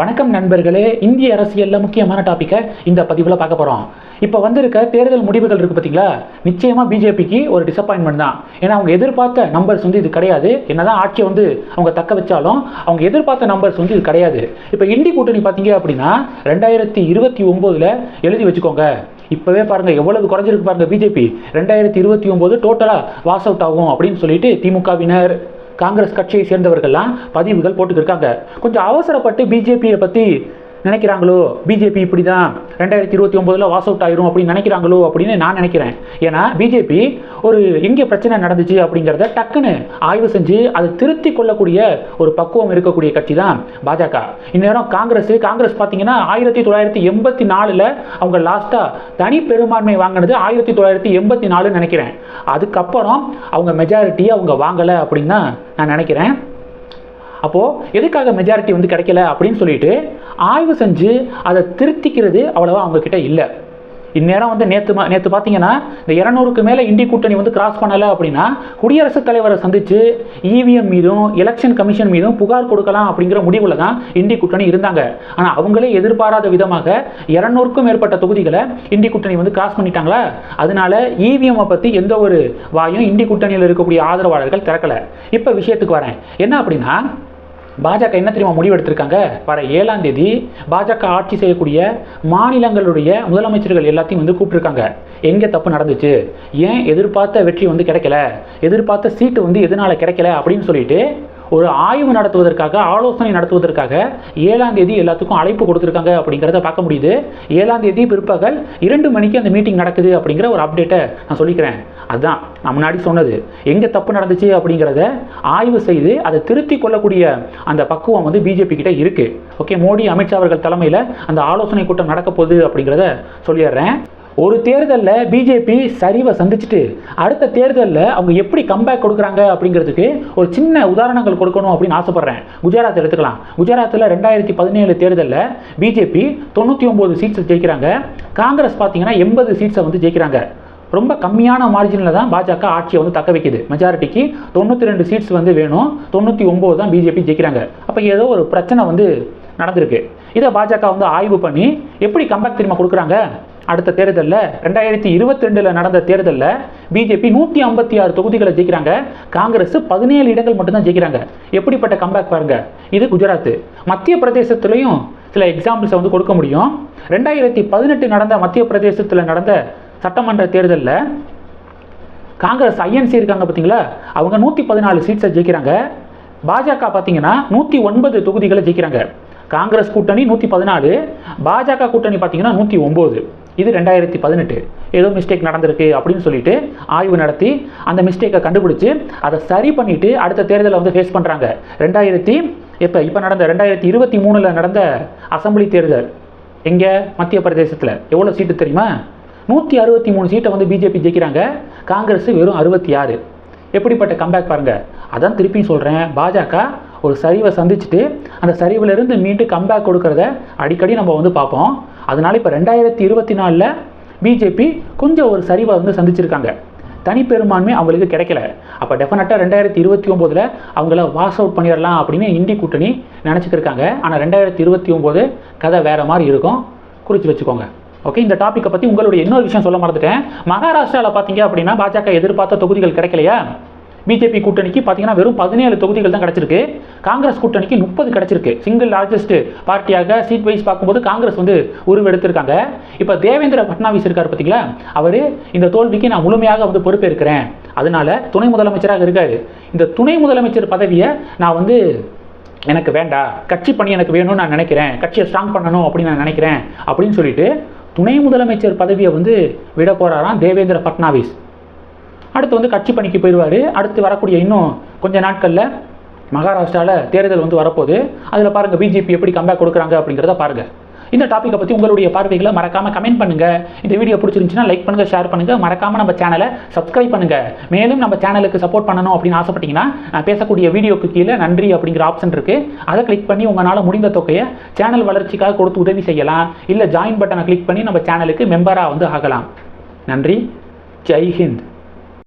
வணக்கம் நண்பர்களே இந்திய அரசியலில் முக்கியமான டாப்பிக்கை இந்த பதிவில் பார்க்க போகிறோம் இப்போ வந்திருக்க தேர்தல் முடிவுகள் இருக்குது பார்த்தீங்களா நிச்சயமாக பிஜேபிக்கு ஒரு டிசப்பாயின்மெண்ட் தான். ஏன்னா அவங்க எதிர்பார்த்த நம்பர்ஸ் வந்து இது கிடையாது. என்னதான் ஆட்சியை வந்து அவங்க தக்க வச்சாலும் அவங்க எதிர்பார்த்த நம்பர்ஸ் வந்து இது கிடையாது. இப்போ இண்டி கூட்டணி பார்த்தீங்க அப்படின்னா ரெண்டாயிரத்தி இருபத்தி ஒம்போதில் எழுதி வச்சுக்கோங்க. இப்போவே பாருங்கள் எவ்வளவு குறைஞ்சிருக்கு பாருங்கள் பிஜேபி. ரெண்டாயிரத்தி இருபத்தி ஒம்பது டோட்டலாக வாஸ் அவுட் ஆகும் அப்படின்னு சொல்லிட்டு திமுகவினர் காங்கிரஸ் கட்சியை சேர்ந்தவர்கள்லாம் பதிவுகள் போட்டுக்கிருக்காங்க கொஞ்சம் அவசரப்பட்டு பிஜேபியை பற்றி நினைக்கிறாங்களோ? பிஜேபி இப்படி தான் ரெண்டாயிரத்தி இருபத்தி ஒம்போதில் வாஸ் அவுட் ஆயிரும் அப்படின்னு நினைக்கிறாங்களோ அப்படின்னு நான் நினைக்கிறேன். ஏன்னா பிஜேபி ஒரு எங்கே பிரச்சனை நடந்துச்சு அப்படிங்கிறத டக்குன்னு ஆய்வு செஞ்சு அதை திருத்தி கொள்ளக்கூடிய ஒரு பக்குவம் இருக்கக்கூடிய கட்சி தான் பாஜக. இந்நேரம் காங்கிரஸ் காங்கிரஸ் பார்த்தீங்கன்னா ஆயிரத்தி தொள்ளாயிரத்தி எண்பத்தி நாலில் அவங்க லாஸ்ட்டாக தனி பெரும்பான்மை வாங்கினது ஆயிரத்தி தொள்ளாயிரத்தி எண்பத்தி நாலுன்னு நினைக்கிறேன். அதுக்கப்புறம் அவங்க மெஜாரிட்டி அவங்க வாங்கலை அப்படின்னு தான் நான் நினைக்கிறேன். அப்போது எதுக்காக மெஜாரிட்டி வந்து கிடைக்கல அப்படின்னு சொல்லிட்டு ஆய்வு செஞ்சு அதை திருத்திக்கிறது அவ்வளோவா அவங்கக்கிட்ட இல்லை. இந்நேரம் வந்து நேற்று நேற்று பார்த்தீங்கன்னா இந்த இரநூறுக்கு மேலே இந்தி கூட்டணி வந்து கிராஸ் பண்ணலை அப்படின்னா குடியரசுத் தலைவரை சந்தித்து இவிஎம் மீதும் எலெக்ஷன் கமிஷன் மீதும் புகார் கொடுக்கலாம் அப்படிங்கிற முடிவில் தான் இந்தி கூட்டணி இருந்தாங்க. ஆனால் அவங்களே எதிர்பாராத விதமாக இரநூறுக்கும் மேற்பட்ட தொகுதிகளை இந்தி கூட்டணி வந்து கிராஸ் பண்ணிட்டாங்களா? அதனால இவிஎம்மை பற்றி எந்த ஒரு வாயும் இந்தி கூட்டணியில் இருக்கக்கூடிய ஆதரவாளர்கள் திறக்கலை. இப்போ விஷயத்துக்கு வரேன். என்ன அப்படின்னா பாஜக என்ன தெரியுமா முடிவெடுத்திருக்காங்க வர ஏழாம் தேதி பாஜக ஆட்சி செய்யக்கூடிய மாநிலங்களுடைய முதலமைச்சர்கள் எல்லாத்தையும் வந்து கூப்பிட்டுருக்காங்க. எங்கே தப்பு நடந்துச்சு? ஏன் எதிர்பார்த்த வெற்றி வந்து கிடைக்கல? எதிர்பார்த்த சீட்டு வந்து எதனால் கிடைக்கல? அப்படின்னு சொல்லிட்டு ஒரு ஆய்வு நடத்துவதற்காக ஆலோசனை நடத்துவதற்காக ஏழாம் தேதி எல்லாத்துக்கும் அழைப்பு கொடுத்துருக்காங்க அப்படிங்கிறத பார்க்க முடியுது. ஏழாம் தேதி பிற்பகல் இரண்டு மணிக்கு அந்த மீட்டிங் நடக்குது அப்படிங்கிற ஒரு அப்டேட்டை நான் சொல்லிக்கிறேன். அதுதான் நான் முன்னாடி சொன்னது. எங்கே தப்பு நடந்துச்சு அப்படிங்கிறத ஆய்வு செய்து அதை திருத்தி கொள்ளக்கூடிய அந்த பக்குவம் வந்து பிஜேபி கிட்ட இருக்குது ஓகே மோடி அமித்ஷா அவர்கள் தலைமையில் அந்த ஆலோசனை கூட்டம் நடக்க போகுது அப்படிங்கிறத சொல்லிடுறேன். ஒரு தேர்தலில் பிஜேபி சரிவை சந்திச்சுட்டு அடுத்த தேர்தலில் அவங்க எப்படி கம்பேக் கொடுக்குறாங்க அப்படிங்கிறதுக்கு ஒரு சின்ன உதாரணங்கள் கொடுக்கணும் அப்படின்னு ஆசைப்பட்றேன். குஜராத் எடுத்துக்கலாம். குஜராத்தில் ரெண்டாயிரத்தி பதினேழு தேர்தலில் பிஜேபி தொண்ணூற்றி ஒம்பது சீட்ஸை ஜெயிக்கிறாங்க. காங்கிரஸ் பார்த்தீங்கன்னா எண்பது சீட்ஸை வந்து ஜெயிக்கிறாங்க. ரொம்ப கம்மியான மார்ஜினில் தான் பாஜக ஆட்சியை வந்து தக்க வைக்குது. மெஜாரிட்டிக்கு தொண்ணூற்றி ரெண்டு சீட்ஸ் வந்து வேணும். தொண்ணூற்றி ஒம்பது தான் பிஜேபி ஜெயிக்கிறாங்க. அப்போ ஏதோ ஒரு பிரச்சனை வந்து நடந்திருக்கு. இதை பாஜக வந்து ஆய்வு பண்ணி எப்படி கம்பேக் தெரியுமா கொடுக்குறாங்க? அடுத்த தேர்தலில் ரெண்டாயிரத்தி இருபத்தி ரெண்டில் நடந்த தேர்தலில் பிஜேபி நூற்றி ஐம்பத்தி ஆறு தொகுதிகளை ஜெயிக்கிறாங்க. காங்கிரஸ் பதினேழு இடங்கள் மட்டும்தான் ஜெயிக்கிறாங்க. எப்படிப்பட்ட கம்பேக் பாருங்க. இது குஜராத். மத்திய பிரதேசத்துலையும் சில எக்ஸாம்பிள்ஸை வந்து கொடுக்க முடியும். ரெண்டாயிரத்தி பதினெட்டு நடந்த மத்திய பிரதேசத்தில் நடந்த சட்டமன்ற தேர்தலில் காங்கிரஸ் ஐஎன்சி இருக்காங்க பார்த்தீங்களா அவங்க நூற்றி பதினாலு சீட்ஸை ஜெயிக்கிறாங்க. பாஜக பார்த்தீங்கன்னா நூற்றி ஒன்பது தொகுதிகளை ஜெயிக்கிறாங்க. காங்கிரஸ் கூட்டணி நூற்றி பதினாலு பாஜக கூட்டணி பார்த்தீங்கன்னா நூற்றி ஒம்பது இது ரெண்டாயிரத்தி பதினெட்டு. ஏதோ மிஸ்டேக் நடந்திருக்கு அப்படின்னு சொல்லிட்டு ஆய்வு நடத்தி அந்த மிஸ்டேக்கை கண்டுபிடிச்சி அதை சரி பண்ணிவிட்டு அடுத்த தேர்தலை வந்து ஃபேஸ் பண்ணுறாங்க ரெண்டாயிரத்தி இப்போ இப்போ நடந்த ரெண்டாயிரத்தி இருபத்தி மூணில் நடந்த அசம்பிளி தேர்தல் எங்கே? மத்திய பிரதேசத்தில். எவ்வளோ சீட்டு தெரியுமா? நூற்றி அறுபத்தி மூணு சீட்டை வந்து பிஜேபி ஜெயிக்கிறாங்க. காங்கிரஸ் வெறும் அறுபத்தி ஆறு. எப்படிப்பட்ட கம்பேக் பாருங்கள் அதான் திருப்பியும் சொல்கிறேன் பாஜக ஒரு சரிவை சந்திச்சுட்டு அந்த சரிவிலிருந்து மீண்டும் கம்பேக் கொடுக்கறத அடிக்கடி நம்ம வந்து பார்ப்போம். அதனால் இப்போ ரெண்டாயிரத்தி இருபத்தி நாலில் பிஜேபி கொஞ்சம் ஒரு சரிவை வந்து சந்திச்சிருக்காங்க. தனிப்பெரும்பான்மை அவங்களுக்கு கிடைக்கல. அப்போ டெஃபினட்டாக ரெண்டாயிரத்தி இருபத்தி ஒம்போதில் அவங்கள வாஷ் அவுட் பண்ணிடலாம் அப்படின்னு இந்தி கூட்டணி நினச்சிக்கிருக்காங்க. ஆனால் ரெண்டாயிரத்தி இருபத்தி ஒம்போது கதை வேறு மாதிரி இருக்கும். குறித்து வச்சுக்கோங்க. ஓகே இந்த டாப்பிக்கை பற்றி உங்களுடைய இன்னொரு விஷயம் சொல்ல மறந்துட்டேன். மகாராஷ்டிராவில் பார்த்தீங்க அப்படின்னா பாஜக எதிர்பார்த்த தொகுதிகள் கிடைக்கலையா? பிஜேபி கூட்டணிக்கு பார்த்தீங்கன்னா வெறும் பதினேழு தொகுதிகள் தான் கிடச்சிருக்கு. காங்கிரஸ் கூட்டணிக்கு முப்பது கிடச்சிருக்கு. சிங்கிள் லார்ஜஸ்ட் பார்ட்டியாக சீட் வைஸ் பார்க்கும்போது காங்கிரஸ் வந்து உருவெடுத்திருக்காங்க. இப்போ தேவேந்திர பட்னாவிஸ் இருக்கார் பார்த்தீங்களா அவர் இந்த தோல்விக்கு நான் முழுமையாக வந்து பொறுப்பேற்கிறேன். அதனால துணை முதலமைச்சராக இருக்கார். இந்த துணை முதலமைச்சர் பதவியை நான் வந்து எனக்கு வேண்டாம். கட்சி பணி எனக்கு வேணும்னு நான் நினைக்கிறேன். கட்சியை ஸ்ட்ராங் பண்ணணும் அப்படின்னு நான் நினைக்கிறேன் அப்படின்னு சொல்லிட்டு துணை முதலமைச்சர் பதவியை வந்து விட போகிறாராம் தேவேந்திர பட்னாவிஸ். அடுத்து வந்து கட்சி பணிக்கு போயிடுவார். அடுத்து வரக்கூடிய இன்னும் கொஞ்ச நாட்களில் மகாராஷ்டிராவில் தேர்தல் வந்து வரப்போகுது. அதில் பாருங்கள் பிஜேபி எப்படி கம்பேக் கொடுக்குறாங்க அப்படிங்கிறத பாருங்கள் இந்த டாப்பிக்கை பற்றி உங்களுடைய பார்வைகளை மறக்காமல் கமெண்ட் பண்ணுங்கள் இந்த வீடியோ பிடிச்சிருந்துச்சுன்னா லைக் பண்ணுங்கள் ஷேர் பண்ணுங்கள் மறக்காமல் நம்ம சேனலை சப்ஸ்கிரைப் பண்ணுங்கள் மேலும் நம்ம சேனலுக்கு சப்போர்ட் பண்ணணும் அப்படின்னு ஆசைப்பட்டீங்கன்னா நான் பேசக்கூடிய வீடியோக்கு கீழே நன்றி அப்படிங்கிற ஆப்ஷன் இருக்குது அதை கிளிக் பண்ணி உங்களால் முடிந்த தொகையை சேனல் வளர்ச்சிக்காக கொடுத்து உதவி செய்யலாம். இல்லை ஜாயின் பட்டனை கிளிக் பண்ணி நம்ம சேனலுக்கு மெம்பராக வந்து ஆகலாம். நன்றி. ஜெய் ஹிந்த்.